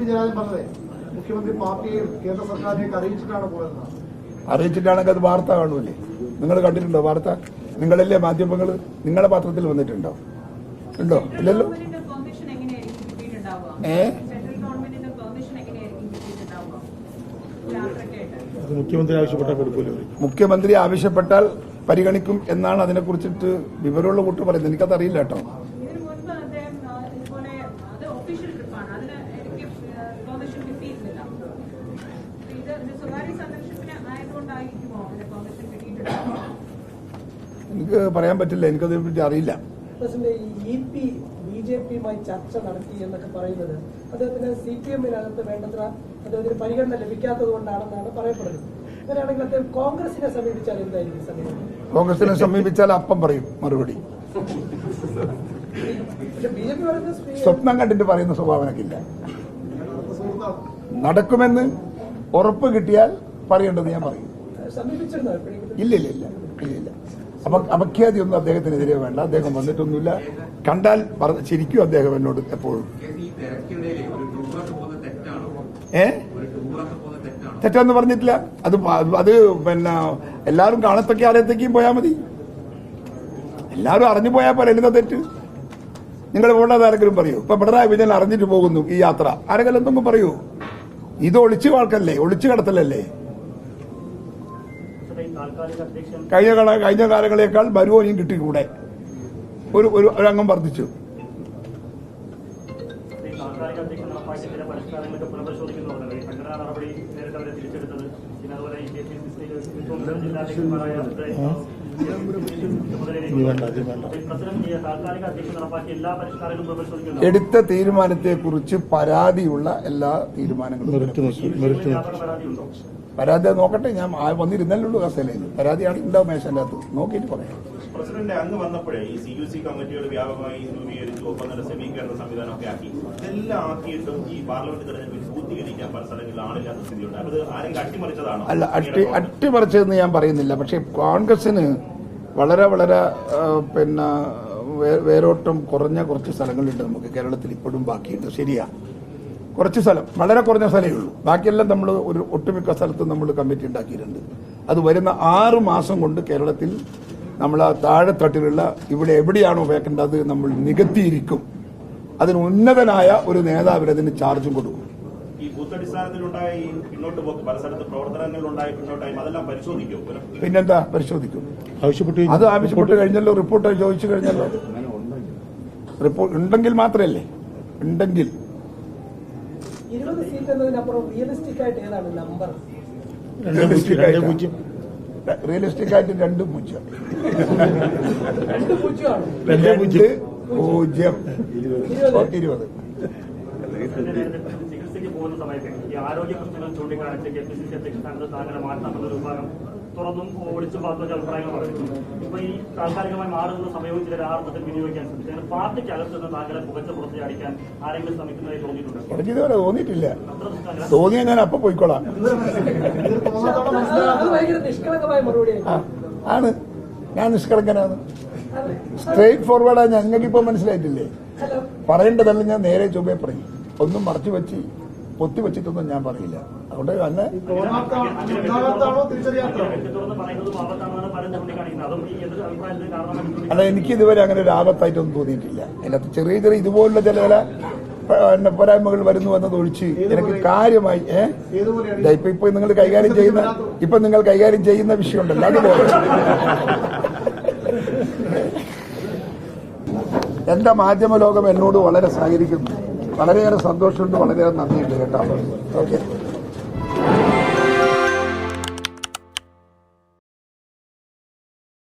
P Jayarajan പറഞ്ഞത് മുഖ്യമന്ത്രി പാർട്ടിയെയും കേന്ദ്ര സർക്കാരിനെയൊക്കെ അറിയിച്ചിട്ടാണ് പോയതെന്നാണ് അറിയിച്ചിട്ടാണെങ്കിൽ അത് വാർത്ത കാണൂലേ? നിങ്ങൾ കണ്ടിട്ടുണ്ടോ വാർത്ത? നിങ്ങളല്ലേ മാധ്യമങ്ങൾ നിങ്ങളുടെ പാത്രത്തിൽ വന്നിട്ടുണ്ടോ? ഉണ്ടോ? ഇല്ലല്ലോ? ഗവൺമെന്റിന്റെ പെർമിഷൻ എങ്ങനെയായിരിക്കും കിട്ടിയിട്ടുണ്ടാവുക ഏ? സെൻട്രൽ ഗവൺമെന്റിന്റെ പെർമിഷൻ എങ്ങനെയായിരിക്കും കിട്ടിയിട്ടുണ്ടാവുക യാത്രയ്ക്കായിട്ട് അത് മുഖ്യമന്ത്രി ആവശ്യപ്പെട്ടാൽ മുഖ്യമന്ത്രി ആവശ്യപ്പെട്ടാൽ പരിഗണിക്കും എന്നാണ് അതിനെക്കുറിച്ചിട്ട് വിവരമുള്ള കൂട്ട് പറയുന്നത്. എനിക്കത് അറിയില്ല കേട്ടോ ഇതിനു മുൻപ് അദ്ദേഹം ആ, ഇതുപോലെ അത് ഒഫീഷ്യൽ ട്രിപ്പാണ് അതിന് എനിക്ക് പെർമിഷൻ കിട്ടിയിരുന്നില്ല ഇത് ഇത് സ്വകാര്യ സന്ദർശനത്തിന് ആയതുകൊണ്ടായിരിക്കുമോ അതിന് പെർമിഷൻ കിട്ടിയിട്ടുണ്ടാവുക എനിക്ക് പറയാൻ പറ്റില്ല എനിക്കതിനെ പറ്റി അറിയില്ല. ബി ജെ പിയുമായി ചർച്ച നടത്തി എന്നൊക്കെ പറയുന്നത് അദ്ദേഹത്തിന് സി പി എമ്മിനകത്ത് വേണ്ടത്ര അദ്ദേഹത്തിന് പരിഗണന ലഭിക്കാത്തത് കൊണ്ടാണെന്നാണ് പറയപ്പെടുന്നത്. അങ്ങനെയാണെങ്കിൽ അദ്ദേഹം കോൺഗ്രസിനെ സമീപിച്ചാൽ എന്തായിരിക്കും സമീപനം? കോൺഗ്രസിനെ സമീപിച്ചാൽ അപ്പം പറയും മറുപടി. സ്വപ്നം കണ്ടിട്ട് പറയുന്ന സ്വഭാവനക്കില്ല നടക്കുമെന്ന് ഉറപ്പ് കിട്ടിയാൽ പറയേണ്ടത് ഞാൻ പറയും. ഇല്ല ഇല്ല ഇല്ല ഇല്ല അപ്പൊ അപഖ്യാതിയൊന്നും അദ്ദേഹത്തിനെതിരെ വേണ്ട. അദ്ദേഹം വന്നിട്ടൊന്നുമില്ല. കണ്ടാൽ പറഞ്ഞ ചിരിക്കും അദ്ദേഹം എന്നോട് എപ്പോഴും. ഏ? തെറ്റെന്ന് പറഞ്ഞിട്ടില്ല. അത് അത് പിന്നെ എല്ലാവരും കാണത്തൊക്കെ ആലയത്തേക്കും പോയാൽ മതി. എല്ലാവരും അറിഞ്ഞു പോയാൽ പോലെ എന്താ തെറ്റ്. നിങ്ങൾ പോകേണ്ടത് ആരെങ്കിലും പറയൂ. ഇപ്പൊ പിണറായി വിജയൻ അറിഞ്ഞിട്ട് പോകുന്നു ഈ യാത്ര. ആരെങ്കിലും എന്തെങ്കിലും പറയൂ. ഇത് ഒളിച്ചു വാൾക്കല്ലേ? ഒളിച്ചു കടത്തലല്ലേ? കഴിഞ്ഞ കഴിഞ്ഞ കാലങ്ങളേക്കാൾ ബരുവോനിയും കിട്ടി കൂടെ. ഒരു ഒരു അംഗം വർദ്ധിച്ചു. നടപടി എടുത്ത തീരുമാനത്തെക്കുറിച്ച് പരാതിയുള്ള എല്ലാ തീരുമാനങ്ങളും പരാതി നോക്കട്ടെ ഞാൻ വന്നിരുന്നല്ലേ ഉള്ളൂ കസേലയിൽ. പരാതിയാണ് ഉണ്ടാവും മേശന്റെ അകത്ത്. നോക്കിയിട്ട് പറയാം. പ്രസിഡന്റ് അങ്ങ് വന്നപ്പോഴേ ഈ സി യു സി കമ്മിറ്റികൾ വ്യാപകമായി രൂപീകരിച്ചു ഒപ്പം തന്നെ സെമി കേരള സംവിധാനമൊക്കെ ആക്കി. ഇതെല്ലാം ആക്കിയിട്ടും ഈ പാർലമെന്റ് തെരഞ്ഞെടുപ്പിൽ പൂർത്തീകരിക്കാൻ പല സ്ഥലങ്ങളിൽ ആളില്ലാത്ത സ്ഥിതിയുണ്ട്. അത് ആരെങ്കിലും അട്ടിമറിച്ചതാണോ? അല്ല അട്ടി അട്ടിമറിച്ചതെന്ന് ഞാൻ പറയുന്നില്ല. പക്ഷേ കോൺഗ്രസിന് വളരെ വളരെ പിന്നെ വേരോട്ടം കുറഞ്ഞ കുറച്ച് സ്ഥലങ്ങളുണ്ട് നമുക്ക് കേരളത്തിൽ ഇപ്പോഴും ബാക്കിയുണ്ട്. ശരിയാ. കുറച്ച് സ്ഥലം. വളരെ കുറഞ്ഞ സ്ഥലമേ ഉള്ളൂ. ബാക്കിയെല്ലാം നമ്മൾ ഒരു ഒട്ടുമിക്ക സ്ഥലത്തും നമ്മൾ കമ്മിറ്റി ഉണ്ടാക്കിയിട്ടുണ്ട്. അത് വരുന്ന ആറ് മാസം കൊണ്ട് കേരളത്തിൽ നമ്മൾ ആ താഴെത്തട്ടിലുള്ള ഇവിടെ എവിടെയാണോ വേക്കേണ്ടത് നമ്മൾ നികത്തിയിരിക്കും. അതിന് ഉന്നതനായ ഒരു നേതാവിന് അതിന് ചാർജും കൊടുക്കും. ഈ ബൂത്തടിസ്ഥാനത്തിലുണ്ടായ ഈ പിന്നോട്ട് പോക്ക് പല സ്ഥലത്ത് പ്രവർത്തനങ്ങളിലുണ്ടായ പിന്നോട്ടായി അതെല്ലാം പരിശോധിക്കും? പിന്നെന്താ? പരിശോധിക്കും. ആവശ്യപ്പെട്ടു അത് ആവശ്യപ്പെട്ട് കഴിഞ്ഞല്ലോ റിപ്പോർട്ട് ചോദിച്ചു കഴിഞ്ഞല്ലോ. റിപ്പോർട്ട് ഉണ്ടെങ്കിൽ മാത്രമല്ലേ? ഉണ്ടെങ്കിൽ. ഇരുപത് സീറ്റ് എന്നതിനപ്പുറം റിയലിസ്റ്റിക് ആയിട്ട് ഏതാണ് നമ്പർ? രണ്ട് പൂജ്യം. രണ്ട് പൂജ്യം. റിയലിസ്റ്റിക് ആയിട്ട് രണ്ട് പൂജ്യം. രണ്ട് പൂജ്യം. പൂജ്യം ഇരുപത് ഇരുപത് ചികിത്സയ്ക്ക് പോകുന്ന സമയത്ത് ഈ ആരോഗ്യ പ്രശ്നങ്ങൾ ചൂണ്ടിക്കാണിച്ച് കെ പി സി സി അധ്യക്ഷ സ്ഥാനത്ത് താങ്കളെ മാറ്റണമെന്നൊരു വിഭാഗം തുറന്നും ഒളിച്ചും പാർട്ടി അഭിപ്രായങ്ങൾ പറഞ്ഞിട്ടുണ്ട്. ഇപ്പൊ ഈ താൽക്കാലികമായി മാറുന്ന സമയവും ചിലർ അർത്ഥത്തിൽ വിനിയോഗിക്കാൻ ശ്രമിച്ചു. പാർട്ടിക്കകത്ത് നിന്ന് താങ്കളെ പുകച്ച പുറത്ത് അടിക്കാൻ ആരെങ്കിലും ശ്രമിക്കുന്നതായി തോന്നിയിട്ടുണ്ട്? എനിക്ക് ഇതുവരെ തോന്നിയിട്ടില്ല തോന്നിയാൽ ഞാൻ അപ്പൊ പോയിക്കോളാം. ആണ്. ഞാൻ നിഷ്കളങ്കനാണ്. സ്ട്രേറ്റ് ഫോർവേഡാ ഞങ്ങൾക്ക് ഇപ്പൊ മനസ്സിലായിട്ടില്ലേ? പറയേണ്ടതല്ല ഞാൻ നേരെ ചൊവ്വേ പറയും. ഒന്നും മറച്ചു വെച്ച് പൊത്തി വെച്ചിട്ടൊന്നും ഞാൻ പറയില്ല. അതുകൊണ്ട് തന്നെ അല്ല എനിക്ക് ഇതുവരെ അങ്ങനെ ഒരു ആപത്തായിട്ടൊന്നും തോന്നിയിട്ടില്ല. അതിനകത്ത് ചെറിയ ചെറിയ ഇതുപോലുള്ള ചില ചില പോരായ്മകൾ വരുന്നു എന്നത് ഒഴിച്ച് എനിക്ക് കാര്യമായി ഏഹ് ഇപ്പൊ ഇപ്പൊ നിങ്ങൾ കൈകാര്യം ചെയ്യുന്ന ഇപ്പൊ നിങ്ങൾ കൈകാര്യം ചെയ്യുന്ന വിഷയമുണ്ടല്ലോ അതുപോലെ. എന്റെ മാധ്യമ ലോകം എന്നോട് വളരെ സഹകരിക്കുന്നു. വളരെയേറെ സന്തോഷമുണ്ട് വളരെയേറെ നന്ദിയുണ്ട് കേട്ടോ. ഓക്കെ.